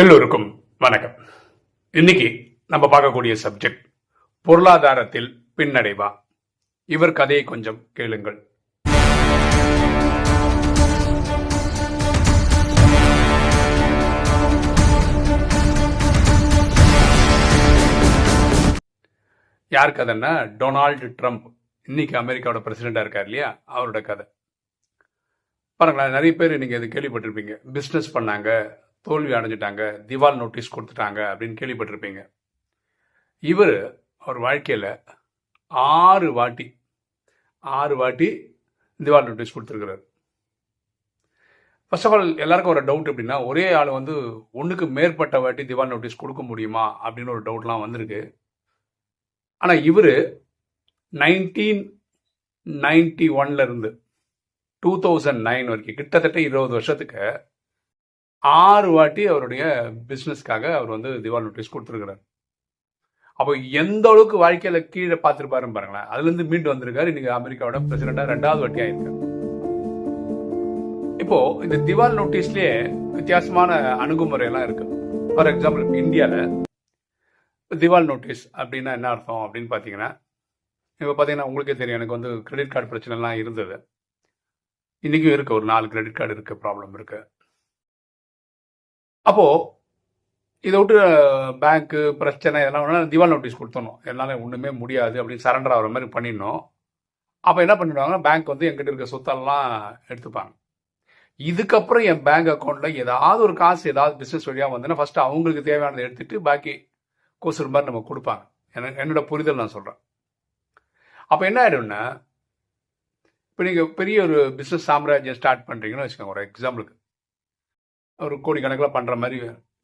எல்லோருக்கும் வணக்கம். இன்னைக்கு நம்ம பார்க்கக்கூடிய சப்ஜெக்ட் பொருளாதாரத்தில் பின்னடைவா? இவர் கதையை கொஞ்சம் கேளுங்கள். யார் கதைன்னா டொனால்டு ட்ரம்ப். இன்னைக்கு அமெரிக்காவோட பிரசிடெண்டாக இருக்கார் இல்லையா? அவரோட கதை. பாருங்களேன் நிறைய பேர் நீங்கள் இது கேள்விப்பட்டிருப்பீங்க. பிஸ்னஸ் பண்ணாங்க தோல்வி அடைஞ்சிட்டாங்க திவால் நோட்டீஸ் கொடுத்துட்டாங்க அப்படின்னு கேள்விப்பட்டிருப்பீங்க. இவர் அவர் வாழ்க்கையில் ஆறு வாட்டி ஆறு வாட்டி திவால் நோட்டீஸ் கொடுத்துருக்கிறார். ஃபர்ஸ்ட் ஆஃப் ஆல் எல்லாருக்கும் ஒரு டவுட் எப்படின்னா ஒரே ஆள் வந்து ஒன்றுக்கு மேற்பட்ட வாட்டி திவால் நோட்டீஸ் கொடுக்க முடியுமா அப்படின்னு ஒரு டவுட்லாம் வந்திருக்கு. ஆனால் இவர் நைன்டீன் நைன்டி ஒன்லேருந்து டூ தௌசண்ட் நைன் வரைக்கும் கிட்டத்தட்ட இருபது வருஷத்துக்கு ஆறு வாட்டி அவருடைய பிஸ்னஸ்க்காக அவர் வந்து திவால் நோட்டீஸ் கொடுத்துருக்கிறார். அப்போ எந்த அளவுக்கு வாழ்க்கையில கீழே பார்த்துருப்பாருன்னு பாருங்களேன். அதுலேருந்து மீண்டு வந்திருக்காரு. இன்னைக்கு அமெரிக்காவோட பிரசிடண்டா ரெண்டாவது வாட்டி ஆயிருக்காரு. இப்போ இந்த திவால் நோட்டீஸ்லயே வித்தியாசமான அணுகுமுறை எல்லாம் இருக்கு. ஃபார் எக்ஸாம்பிள் இப்போ இந்தியாவில் திவால் நோட்டீஸ் அப்படின்னா என்ன அர்த்தம் அப்படின்னு பார்த்தீங்கன்னா இப்போ பார்த்தீங்கன்னா உங்களுக்கே தெரியும். எனக்கு வந்து கிரெடிட் கார்டு பிரச்சனைலாம் இருந்தது. இன்றைக்கும் இருக்குது ஒரு நாலு கிரெடிட் கார்டு இருக்குது ப்ராப்ளம் இருக்குது அப்போது இதை விட்டு பேங்க்கு பிரச்சனை இதெல்லாம் வேணா திவால் நோட்டீஸ் கொடுத்தணும் என்னால் ஒன்றுமே முடியாது அப்படின்னு சரண்டர் ஆகிற மாதிரி பண்ணிடணும். அப்போ என்ன பண்ணிடுவாங்கன்னா பேங்க் வந்து எங்கிட்ட இருக்க சொத்தெல்லாம் எடுத்துப்பாங்க. இதுக்கப்புறம் என் பேங்க் அக்கௌண்ட்டில் ஏதாவது ஒரு காசு ஏதாவது பிஸ்னஸ் வழியாக வந்ததுன்னா ஃபஸ்ட்டு அவங்களுக்கு தேவையானதை எடுத்துகிட்டு பாக்கி கோசுற மாதிரி நம்ம கொடுப்பாங்க. எனக்கு என்னோட புரிதல் நான் சொல்கிறேன் அப்போ என்ன ஆகிடும்னா இப்போ நீங்கள் பெரிய ஒரு பிஸ்னஸ் சாம்ராஜ்யம் ஸ்டார்ட் பண்ணுறீங்கன்னு வச்சுக்கோங்க ஒரு எக்ஸாம்பிளுக்கு ஒரு கோடிக்கணக்கில் பண்ணுற மாதிரி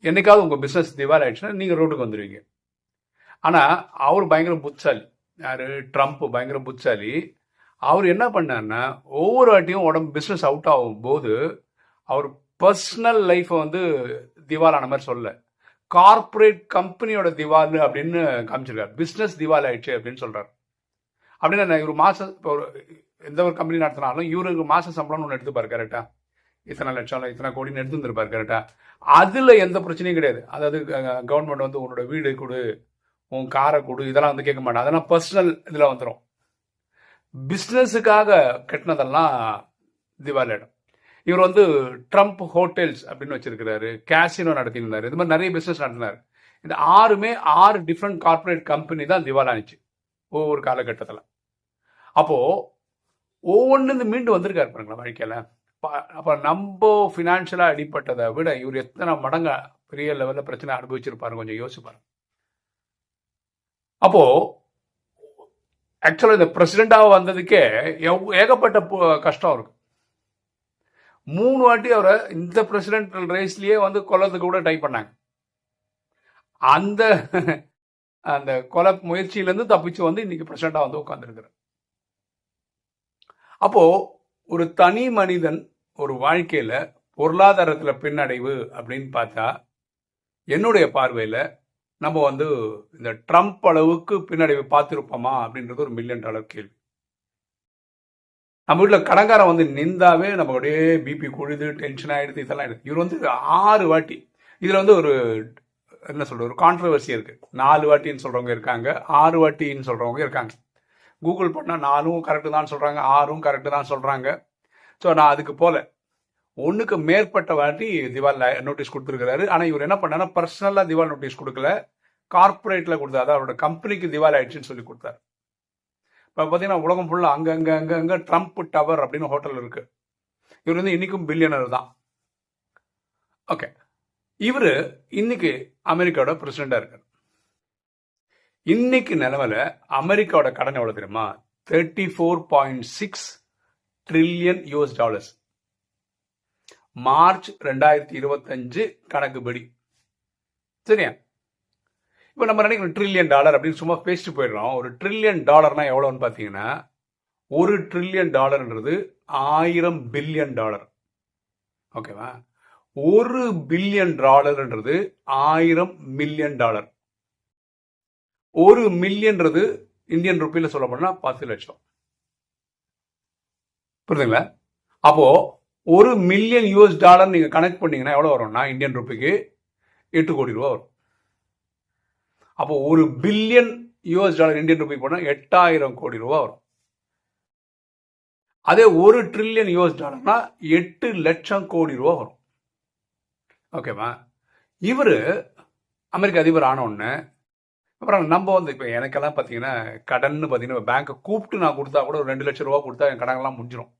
என்றைக்காவது உங்கள் பிஸ்னஸ் திவால் ஆயிடுச்சுன்னா நீங்கள் ரோட்டுக்கு வந்துடுவீங்க ஆனால் அவர் பயங்கர புத்தாலி யார்? ட்ரம்ப் பயங்கர புத்தாலி அவர் என்ன பண்ணாருன்னா ஒவ்வொரு வாட்டியும் உடம்பு பிஸ்னஸ் அவுட் ஆகும் போது அவர் பர்சனல் லைஃப்பை வந்து திவால் ஆன மாதிரி சொல்ல. கார்ப்பரேட் கம்பெனியோட திவால் அப்படின்னு காமிச்சிருக்காரு. பிஸ்னஸ் திவால் ஆயிடுச்சு அப்படின்னு சொல்றாரு. அப்படின்னா இவர் மாதம் இப்போ ஒரு எந்த ஒரு கம்பெனி நடத்தினாலும் இவருக்கு மாத சம்பளம்னு ஒன்று எடுத்துப்பார் கரெக்டாக இத்தனை லட்சம் இத்தனை கோடின்னு வந்திருப்பார் கரெக்டாக அதில் எந்த பிரச்சனையும் கிடையாது. அதாவது கவர்மெண்ட் வந்து உன்னோட வீடு கொடு உன் காரை கொடு இதெல்லாம் வந்து கேட்க மாட்டேன். அதெல்லாம் பர்சனல் இதில் வந்துடும் பிஸ்னஸுக்காக கட்டினதெல்லாம் திவாலியிடம் இவர் வந்து ட்ரம்ப் ஹோட்டல்ஸ் அப்படின்னு வச்சிருக்கிறாரு கேசினோ நடத்தியிருந்தார் இது மாதிரி நிறைய பிஸ்னஸ் நடத்தினார். இந்த ஆறுமே ஆறு டிஃப்ரெண்ட் கார்ப்பரேட் கம்பெனி தான் திவாலானிச்சு ஒவ்வொரு காலகட்டத்தில். அப்போது ஒவ்வொன்று மீண்டு வந்திருக்காரு பாருங்களா வாழ்க்கையில். அப்போ நம்ம ஃபினான்ஷியலாக அடிப்பட்டதை விட இவர் எத்தனை மடங்கு பெரிய லெவலில் பிரச்சனை அனுபவிச்சிருப்பாரு கொஞ்சம் யோசிப்பாரு அப்போ ஆக்சுவலாக இந்த பிரசிடெண்டாக வந்ததுக்கே எவ்- ஏகப்பட்ட பு- கஷ்டம் இருக்கு மூணு வாட்டி அவரை இந்த பிரசிடென்ட் ரேஸ்லயே வந்து கொல்லத்துக்கு கூட ட்ரை பண்ணாங்க. அந்த அந்த கொலை முயற்சியிலேருந்து தப்பிச்சு வந்து இன்னைக்கு பிரசிடெண்டா வந்து உட்காந்துருக்கிறார் அப்போ ஒரு தனி மனிதன் ஒரு வாழ்க்கையில் பொருளாதாரத்தில் பின்னடைவு அப்படின்னு பார்த்தா என்னுடைய பார்வையில் நம்ம வந்து இந்த ட்ரம்ப் அளவுக்கு பின்னடைவு பார்த்துருப்போமா அப்படின்றது ஒரு மில்லியன் டாலர் கேள்வி. நம்ம வீட்டில் கடங்காரன் வந்து நின்றாவே நம்ம அப்படியே பிபி கொழுது டென்ஷன் ஆகிடுது இதெல்லாம் ஆயிடுது. இவர் வந்து ஆறு வாட்டி இதில் வந்து ஒரு என்ன சொல்கிறது ஒரு கான்ட்ரவர்சி இருக்குது நாலு வாட்டின்னு சொல்கிறவங்க இருக்காங்க ஆறு வாட்டின்னு சொல்கிறவங்க இருக்காங்க. கூகுள் பண்ணால் நாலும் கரெக்டு தான் சொல்கிறாங்க ஆறும் கரெக்டு தான் சொல்கிறாங்க ஸோ நான் அதுக்கு போல. ஒன்றுக்கு மேற்பட்ட வாட்டி திவால் நோட்டீஸ் கொடுத்துருக்கிறாரு. ஆனால் இவர் என்ன பண்ணார்னா பர்சனலாக திவால் நோட்டீஸ் கொடுக்கல. கார்பரேட்டில் கொடுத்தாரு. அதாவது அவரோட கம்பெனிக்கு திவால் ஆயிடுச்சுன்னு சொல்லி கொடுத்தாரு. இப்போ பார்த்தீங்கன்னா உலகம் ஃபுல்லாக அங்கே அங்கே அங்கே அங்கே ட்ரம்ப் டவர் அப்படின்னு ஹோட்டல் இருக்குது இவர் வந்து இன்றைக்கும் பில்லியனர் தான். ஓகே இவர் இன்னைக்கு அமெரிக்காவோட பிரசிடெண்டாக இருக்கார். இன்னைக்கு நிலவில் அமெரிக்காவோட கடன் எவ்வளோ தெரியுமா? Thirty four point six trillion US dollars March ரெண்டாயிரத்தி இருபத்தஞ்சு கணக்குப்படி. சரியா? இப்போ நம்ம நினைக்கிறோம் ட்ரில்லியன் டாலர் அப்படின்னு சும்மா பேசிட்டு போயிடுறோம். ஒரு ட்ரில்லியன் டாலர்னா எவ்வளோன்னு பார்த்தீங்கன்னா ஒரு ட்ரில்லியன் டாலர்ன்றது ஆயிரம் பில்லியன் டாலர் ஓகேவா ஒரு பில்லியன் டாலர்ன்றது ஆயிரம் மில்லியன் டாலர் ஒரு மில்லியன்றது இந்தியன் ருப்பியில் சொல்ல போனால் பத்து லட்சம். புரியுதுங்களா? அப்போ ஒரு மில்லியன் யூஎஸ் டாலர் நீங்க கனெக்ட் பண்ணீங்கன்னா எவ்வளவு வரும்னா இந்தியன் ருப்பிக்கு எட்டு கோடி ரூபா வரும். அப்போ ஒரு billion US dollar Indian rupee போனால் எட்டாயிரம் கோடி ரூபா வரும். அதே ஒரு ட்ரில்லியன் யூஎஸ் டாலர்னா எட்டு லட்சம் கோடி ரூபா வரும். ஓகேவா இவர் அமெரிக்க அதிபர் ஆனோடனே அப்புறம் நம்ம வந்து இப்போ எனக்கெல்லாம் பார்த்தீங்கன்னா கடன் பார்த்தீங்கன்னா பேங்க்கை கூப்பிட்டு நான் கொடுத்தா கூட ஒரு ரெண்டு லட்சம் ரூபா கொடுத்தா என் கடன்லாம் முடிஞ்சிடும்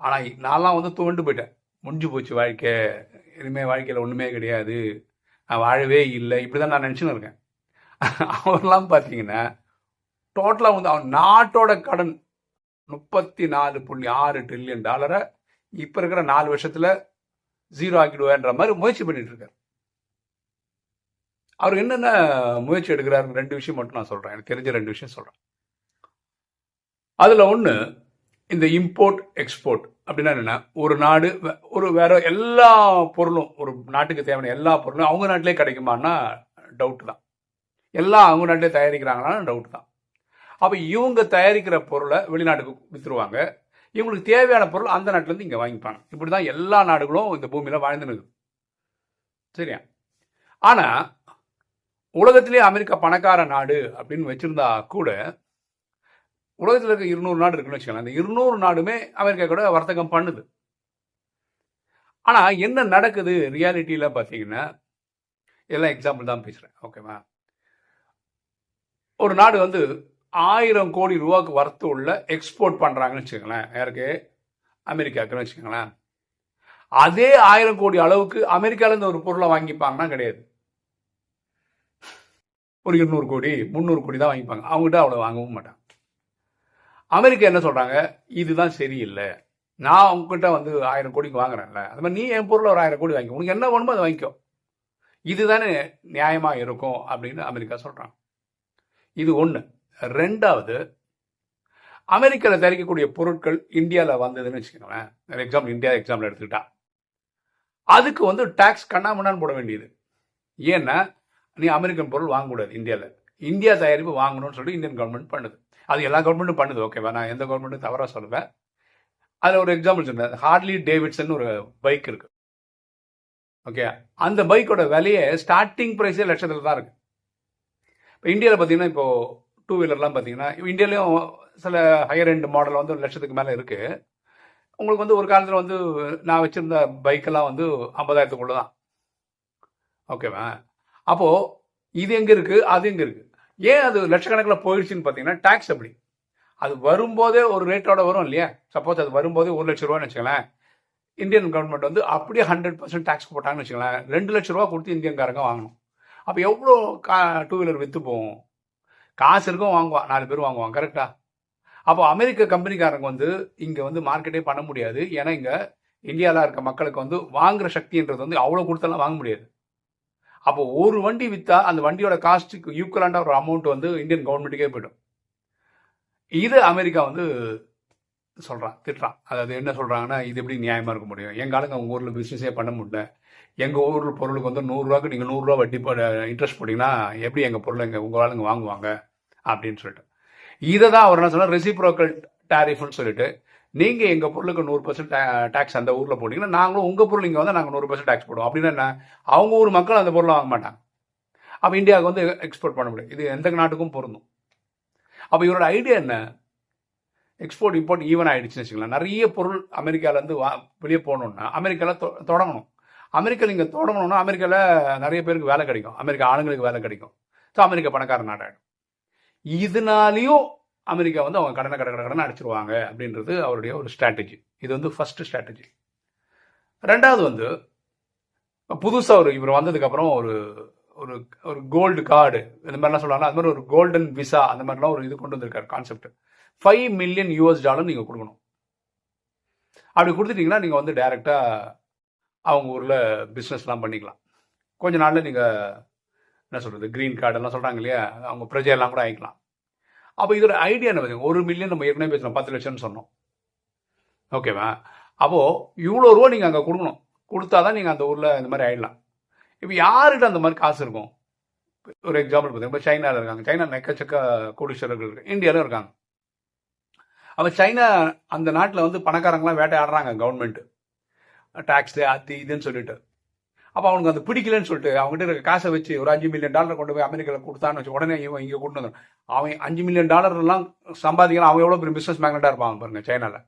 ஆனால் நான்லாம் வந்து தோண்டு போயிட்டேன். முடிஞ்சு போச்சு வாழ்க்கை. இனிமேல் வாழ்க்கையில் ஒன்றுமே கிடையாது. நான் வாழவே இல்லை. இப்படி தான் நான் நினச்சின்னு இருக்கேன். அவர்லாம் பார்த்தீங்கன்னா டோட்டலாக வந்து அவன் நாட்டோட கடன் முப்பத்தி நாலு புள்ளி ஆறு ட்ரில்லியன் டாலரை இப்போ இருக்கிற நாலு வருஷத்தில் ஜீரோ ஆக்கிடுவேன்ற மாதிரி முயற்சி பண்ணிட்டு இருக்காரு. அவர் என்னென்ன முயற்சி எடுக்கிறாருன்னு ரெண்டு விஷயம் மட்டும் நான் சொல்கிறேன் எனக்கு தெரிஞ்ச ரெண்டு விஷயம் சொல்கிறேன் அதில் ஒன்று இந்த இம்போர்ட் எக்ஸ்போர்ட் அப்படின்னா என்ன ஒரு நாடு வே- ஒரு வேற எல்லா பொருளும் ஒரு நாட்டுக்கு தேவையான எல்லா பொருளும் அவங்க நாட்டிலே கிடைக்குமான்னா டவுட் தான். எல்லாம் அவங்க நாட்டிலே தயாரிக்கிறாங்கன்னா டவுட் தான். அப்போ இவங்க தயாரிக்கிற பொருளை வெளிநாட்டுக்கு விற்றுருவாங்க இவங்களுக்கு தேவையான பொருள் அந்த நாட்டிலேருந்து இங்கே வாங்கிப்பாங்க. இப்படி தான் எல்லா நாடுகளும் இந்த பூமியில் வாழ்ந்துன்னு சரியா? ஆனால் உலகத்திலே அமெரிக்கா பணக்கார நாடு அப்படின்னு வச்சுருந்தா கூட உலகத்தில் இருக்க இருநூறு நாடு இருக்குன்னு வச்சுக்கலாம் அந்த இருநூறு நாடுமே அமெரிக்கா கூட வர்த்தகம் பண்ணுது. ஆனால் என்ன நடக்குது? ரியாலிட்டியில் பார்த்தீங்கன்னா எல்லாம் எக்ஸாம்பிள் தான் பேசுகிறேன் ஓகேவா ஒரு நாடு வந்து ஆயிரம் கோடி ரூபாய்க்கு வர்த்து உள்ள எக்ஸ்போர்ட் பண்ணுறாங்கன்னு வச்சுக்கோங்களேன். யாருக்கு? அமெரிக்காக்குன்னு வச்சுக்கோங்களேன். அதே ஆயிரம் கோடி அளவுக்கு அமெரிக்காலேருந்து ஒரு பொருளை வாங்கிப்பாங்கன்னா கிடையாது. ஒரு இருநூறு கோடி முந்நூறு கோடி தான் வாங்கிப்பாங்க. அவங்ககிட்ட அவ்வளோ வாங்கவும் மாட்டாங்க. அமெரிக்கா என்ன சொல்கிறாங்க இதுதான் சரியில்லை. நான் உங்ககிட்ட வந்து ஆயிரம் கோடிக்கு வாங்குறேன்ல. அது மாதிரி நீ என் பொருளை ஒரு ஆயிரம் கோடி வாங்கி உனக்கு என்ன வேணுமோ அதை வாங்கிக்கோ. இதுதானே நியாயமாக இருக்கும் அப்படின்னு அமெரிக்கா சொல்கிறான் இது ஒன்று ரெண்டாவது அமெரிக்காவில் தயாரிக்கக்கூடிய பொருட்கள் இந்தியாவில் வந்ததுன்னு வச்சுக்கோங்களேன். எக்ஸாம்பிள் இந்தியா எக்ஸாம்பிள் எடுத்துக்கிட்டா. அதுக்கு வந்து டேக்ஸ் கண்ணாமண்ணான்னு போட வேண்டியது. ஏன்னா நீ அமெரிக்கன் பொருள் வாங்கக்கூடாது இந்தியாவில் இந்தியா தயாரிப்பு வாங்கணும்னு சொல்லி இந்தியன் கவர்மெண்ட் பண்ணுது. அது எல்லா கவர்மெண்ட்டும் பண்ணுது ஓகேவா நான் எந்த கவர்மெண்ட்டும் தவறாக சொல்லுவேன் அதில் ஒரு எக்ஸாம்பிள் சொன்னேன் ஹார்ட்லி டேவிட்சன் ஒரு பைக் இருக்கு. ஓகே அந்த பைக்கோட விலையே ஸ்டார்டிங் ப்ரைஸே லட்சத்தில் தான் இருக்கு. இப்போ இந்தியாவில் பார்த்தீங்கன்னா இப்போ டூ வீலர்லாம் பார்த்தீங்கன்னா இந்தியாலையும் சில ஹையர் எண்ட் மாடல் வந்து ஒரு லட்சத்துக்கு மேலே இருக்குது உங்களுக்கு வந்து ஒரு காலத்தில் வந்து நான் வச்சுருந்த பைக்கெல்லாம் வந்து ஐம்பதாயிரத்துக்குள்ளே தான் ஓகேவா அப்போது இது எங்கே இருக்குது அது எங்கே இருக்குது ஏன் அது லட்சக்கணக்கில் போயிடுச்சுன்னு பார்த்தீங்கன்னா டேக்ஸ் அப்படி. அது வரும்போதே ஒரு ரேட்டோட வரும் இல்லையா? சப்போஸ் அது வரும்போதே ஒரு லட்ச ரூபான்னு வச்சுக்கலாம் இந்தியன் கவர்மெண்ட் வந்து அப்படியே ஹண்ட்ரட் பர்சன்ட் டேக்ஸ் போட்டாங்கன்னு வச்சுக்கலாம் ரெண்டு லட்ச ரூபா கொடுத்து இந்தியன்காரங்க வாங்கணும். அப்போ எவ்வளோ கா டூ வீலர் விற்று போகும்? காசு இருக்கும் வாங்குவான். நாலு பேர் வாங்குவான் கரெக்டா அப்போ அமெரிக்க கம்பெனிக்காரங்க வந்து இங்கே வந்து மார்க்கெட்டே பண்ண முடியாது. ஏன்னா இங்கே இந்தியாவில் இருக்க மக்களுக்கு வந்து வாங்குற சக்தின்றது வந்து அவ்வளோ கொடுத்தெல்லாம் வாங்க முடியாது. அப்போ ஒரு வண்டி விற்றா அந்த வண்டியோட காஸ்ட்டுக்கு ஈக்குவலாண்டாக ஒரு அமௌண்ட் வந்து இந்தியன் கவர்மெண்ட்டுக்கே போயிடும். இது அமெரிக்கா வந்து சொல்கிறான் திட்டுறான். அதாவது என்ன சொல்கிறாங்கன்னா இது எப்படி நியாயமாக இருக்க முடியும்? எங்கள் ஆளுங்க உங்கள் ஊரில் பிஸ்னஸே பண்ண முடியல. எங்கள் ஊரில் பொருளுக்கு வந்து நூறுரூவாக்கு நீங்கள் நூறுரூவா வட்டி இன்ட்ரெஸ்ட் போட்டிங்கன்னா எப்படி எங்கள் பொருளை எங்கள் உங்கள் ஆளுங்க வாங்குவாங்க? அப்படின்னு சொல்லிட்டு. இதை தான் அவர் என்ன சொன்னால் ரெசிப்ரோக்கல் டேரிஃப்னு சொல்லிட்டு நீங்கள் எங்கள் பொருளுக்கு நூறு பர்சன்ட் டேக்ஸ் அந்த ஊரில் போட்டிங்கன்னா நாங்களும் உங்கள் பொருள் இங்கே வந்து நாங்கள் நூறு பர்சன்ட் டேக்ஸ் போடுவோம். அப்படின்னா என்ன? அவங்க ஊர் மக்கள் அந்த பொருளை வாங்க மாட்டாங்க. அப்போ இந்தியாவுக்கு வந்து எக்ஸ்போர்ட் பண்ண முடியும். இது எந்த நாட்டுக்கும் பொருந்தும். அப்போ இவரோட ஐடியா என்ன? எக்ஸ்போர்ட் இம்போர்ட் ஈவன் ஆகிடுச்சுன்னு வச்சுக்கலாம் நிறைய பொருள் அமெரிக்காவிலேருந்து வா வெளியே போகணுன்னா அமெரிக்காவில் தொ- தொடங்கணும். அமெரிக்காவில் இங்கே தொடங்கணும்னா அமெரிக்காவில் நிறைய பேருக்கு வேலை கிடைக்கும். அமெரிக்கா ஆளுங்களுக்கு வேலை கிடைக்கும். ஸோ அமெரிக்கா பணக்கார நாடாயிடும். இதனாலையும் அமெரிக்கா வந்து அவங்க கடனை கடை கடனை அடிச்சிருவாங்க அப்படின்றது அவருடைய ஒரு ஸ்ட்ராட்டஜி இது வந்து ஃபஸ்ட்டு ஸ்ட்ராட்டஜி ரெண்டாவது வந்து புதுசாக ஒரு இவர் வந்ததுக்கப்புறம் ஒரு ஒரு ஒரு கோல்டு கார்டு இந்த மாதிரிலாம் சொல்லுவாங்க அது மாதிரி ஒரு கோல்டன் விசா அந்த மாதிரிலாம் ஒரு இது கொண்டு வந்திருக்காரு concept five million US dollar நீங்கள் கொடுக்கணும். அப்படி கொடுத்துட்டிங்கன்னா நீங்கள் வந்து டைரெக்டாக அவங்க ஊரில் பிஸ்னஸ்லாம் பண்ணிக்கலாம். கொஞ்ச நாளில் நீங்கள் என்ன சொல்கிறது க்ரீன் கார்டெல்லாம் சொல்கிறாங்க இல்லையா அவங்க பிரஜையெல்லாம் கூட ஆகிக்கலாம் அப்போ இதோட ஐடியா என்ன பாத்தீங்க? ஒரு மில்லியன் நம்ம ஏற்கனவே பேசணும் பத்து லட்சம்னு சொன்னோம். ஓகேவா அப்போது இவ்வளோ ரூபா நீங்கள் அங்கே கொடுக்கணும். கொடுத்தா தான் நீங்கள் அந்த ஊரில் இந்த மாதிரி ஆயிடலாம். இப்போ யார்கிட்ட அந்த மாதிரி காசு இருக்கும்? ஒரு எக்ஸாம்பிள் பார்த்தீங்கன்னா இப்போ சைனாவில் இருக்காங்க. சைனா நெக்கச்சக்க கோடீஸ்வரர்கள் இருக்கு. இந்தியாவிலும் இருக்காங்க. அப்போ சைனா அந்த நாட்டில் வந்து பணக்காரங்களாம் வேட்டையாடுறாங்க கவர்மெண்ட்டு டேக்ஸு அது இதுன்னு சொல்லிட்டு. அப்போ அவனுக்கு அது பிடிக்கலன்னு சொல்லிட்டு அவங்ககிட்ட இருக்க காசை வச்சு ஒரு அஞ்சு மில்லியன் டாலர் கொண்டு போய் அமெரிக்காவில் கொடுத்தான்னு வச்சு உடனே இவன் இங்கே கொண்டு வந்து அவன் அஞ்சு மில்லியன் டாலர்லாம் சம்பாதிக்கலாம். அவன் எவ்வளோ பெரிய பிஸ்னஸ் மேக்னட்டாக இருப்பான் பாருங்க சைனாவில்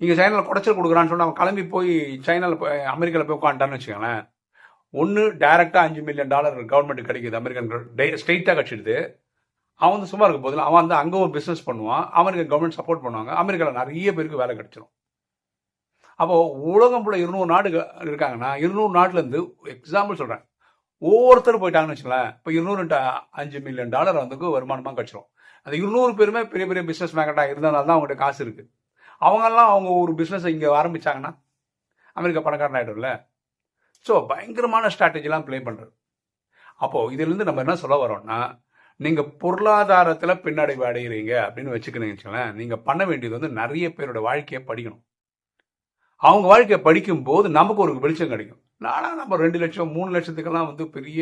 இங்கே சைனாவில் குடைச்சல் கொடுக்குறான்னு சொல்லி அவன் கிளம்பி போய் சைனாவில் போய் அமெரிக்காவில் போய் உட்காந்துட்டான்னு வச்சுக்கோங்களேன். ஒன்று டைரெக்டாக அஞ்சு மில்லியன் டாலர் கவர்மெண்ட் கிடைக்குது அமெரிக்கன் ஸ்ட்ரெயிட்டாக கட்சிடுது அவன் வந்து சும்மா இருக்க போதில் அவன் வந்து அங்கே ஒரு பிஸ்னஸ் பண்ணுவான். அமெரிக்க கவர்மெண்ட் சப்போர்ட் பண்ணுவாங்க. அமெரிக்காவில் நிறைய பேருக்கு வேலை கிடைச்சிரும். அப்போது உலகம் ஃபுல்லாக இருநூறு நாடு இருக்காங்கன்னா இருநூறு நாட்டிலேருந்து எக்ஸாம்பிள் சொல்கிறேன் ஒவ்வொருத்தர் போயிட்டாங்கன்னு வச்சுங்களேன் இப்போ இருநூறு அஞ்சு மில்லியன் டாலர் வந்து வருமானமாக கிடச்சிரும் அந்த இருநூறு பேருமே பெரிய பெரிய பிஸ்னஸ் மேக்கட்டாக இருந்ததுனால தான் அவங்ககிட்ட காசு இருக்குது அவங்கெல்லாம் அவங்க ஒரு பிஸ்னஸை இங்கே ஆரம்பிச்சாங்கன்னா அமெரிக்கா பணக்காரன் ஆகிடும்ல ஸோ பயங்கரமான ஸ்ட்ராட்டஜிலாம் ப்ளே பண்ணுறது அப்போது இதுலேருந்து நம்ம என்ன சொல்ல வரோம்னா நீங்கள் பொருளாதாரத்தில் பின்னடைவு அடைகிறீங்க அப்படின்னு வச்சுக்கணுங்க வச்சுங்களேன் நீங்கள் பண்ண வேண்டியது வந்து நிறைய பேரோட வாழ்க்கையை படிக்கணும். அவங்க வாழ்க்கையை படிக்கும்போது நமக்கு ஒரு வெளிச்சம் கிடைக்கும். நானா நம்ம ரெண்டு லட்சம் மூணு லட்சத்துக்கெல்லாம் வந்து பெரிய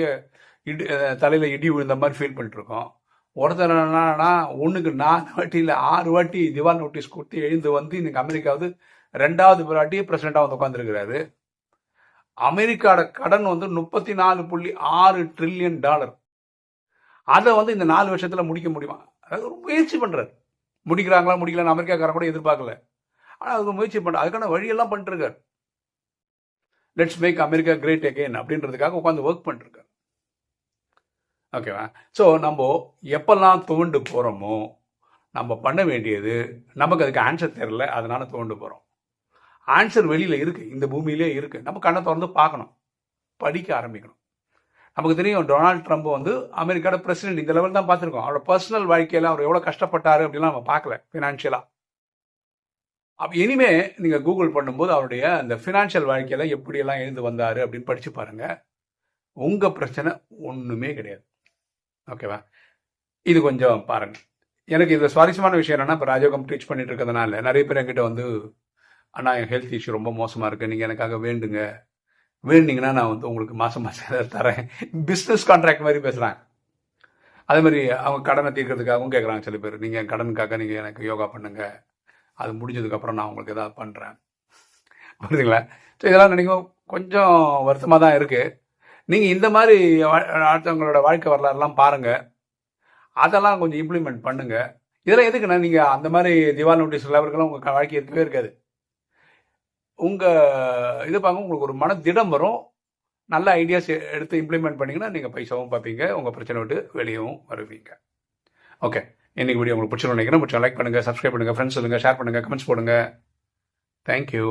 இடி தலையில் இடி விழுந்த மாதிரி ஃபீல் பண்ணிட்டுருக்கோம். ஒருத்தர் என்னன்னா ஒன்றுக்கு நாலு வாட்டி இல்லை ஆறு வாட்டி திவால் நோட்டீஸ் கொடுத்து எழுந்து வந்து இன்னைக்கு அமெரிக்காவது ரெண்டாவது பிராட்டி பிரசிடண்டா வந்து உட்காந்துருக்கிறாரு அமெரிக்காவோட கடன் வந்து முப்பத்தி நாலு புள்ளி ஆறு ட்ரில்லியன் டாலர் அதை வந்து இந்த நாலு வருஷத்தில் முடிக்க முடியுமா? அதாவது ஒரு முயற்சி பண்ணுறாரு முடிக்கிறாங்களா முடிக்கலான்னு அமெரிக்காக்காரன் கூட எதிர்பார்க்கல. ஆனால் அதுக்கு முயற்சி பண்ண அதுக்கான வழியெல்லாம் பண்ணிட்டு let's make America great again அப்படின்றதுக்காக உட்காந்து ஒர்க் பண்ணிருக்காரு. ஓகேவா ஸோ நம்ம எப்பெல்லாம் தோண்டு போகிறோமோ நம்ம பண்ண வேண்டியது நமக்கு அதுக்கு ஆன்சர் தெரில அதனால தோண்டு போகிறோம் ஆன்சர் வெளியில் இருக்குது இந்த பூமியிலே இருக்குது நம்ம கண்ணை திறந்து பார்க்கணும். படிக்க ஆரம்பிக்கணும். நமக்கு தெரியும் டொனால்ட் ட்ரம்ப் வந்து அமெரிக்காவோட பிரசிடென்ட் இந்த லெவல் தான் பார்த்துருக்கோம். அவரோட பர்சனல் வாழ்க்கையில் அவர் எவ்வளோ கஷ்டப்பட்டாரு அப்படிலாம் நம்ம பார்க்கல ஃபினான்ஷியலாக அப்போ இனிமே நீங்கள் கூகுள் பண்ணும்போது அவருடைய அந்த ஃபினான்ஷியல் வாழ்க்கையில் எப்படியெல்லாம் எழுந்து வந்தார் அப்படின்னு படித்து பாருங்கள் உங்கள் பிரச்சனை ஒன்றுமே கிடையாது. ஓகேவா இது கொஞ்சம் பாருங்கள் எனக்கு இந்த சுவாரஸ்யமான விஷயம் என்னென்னா இப்போ ராஜயோகம் டீச் பண்ணிட்டு இருக்கிறதுனால நிறைய பேர் என்கிட்ட வந்து அண்ணா என் ஹெல்த் இஷ்யூ ரொம்ப மோசமாக இருக்குது நீங்கள் எனக்காக வேண்டுங்க. வேண்டிங்கன்னா நான் வந்து உங்களுக்கு மாதம் மாதம் ஏதாவது தரேன். பிஸ்னஸ் கான்ட்ராக்ட் மாதிரி பேசுகிறாங்க அதே மாதிரி அவங்க கடனை தீர்க்கிறதுக்காகவும் கேட்குறாங்க சில பேர். நீங்கள் கடனுக்காக நீங்கள் எனக்கு யோகா பண்ணுங்கள் அது முடிஞ்சதுக்கப்புறம் நான் உங்களுக்கு ஏதாவது பண்ணுறேன் புரியுதுங்களா? ஸோ இதெல்லாம் நினைக்கும் கொஞ்சம் வருத்தமாக தான் இருக்குது நீங்கள் இந்த மாதிரி வா- அடுத்தவங்களோட வாழ்க்கை வரலாறுலாம் பாருங்கள் அதெல்லாம் கொஞ்சம் இம்ப்ளிமெண்ட் பண்ணுங்கள் இதெல்லாம் எதுக்குண்ணா நீங்கள் அந்த மாதிரி திவால் நோட்டீஸ் லெவலுக்கெல்லாம் உங்கள் வாழ்க்கை இருக்கவே இருக்காது. உங்கள் இது பாருங்க உங்களுக்கு ஒரு மன திடம் வரும். நல்ல ஐடியாஸ் எடுத்து இம்ப்ளிமெண்ட் பண்ணிங்கன்னா நீங்கள் பைசாவும் பார்ப்பீங்க உங்கள் பிரச்சனை விட்டு வெளியவும் வருவீங்க. ஓகே இன்னைக்கு வீடியோ உங்களுக்கு பிடிச்சிருக்கும் நினைக்கிறேன். பிடிச்சா லைக் பண்ணுங்கள் சப்ஸ்கிரைப் பண்ணுங்க ஃப்ரெண்ட்ஸ் சொல்லுங்கள் ஷேர் பண்ணுங்கள் கமெண்ட்ஸ் போடுங்கள் தேங்க்யூ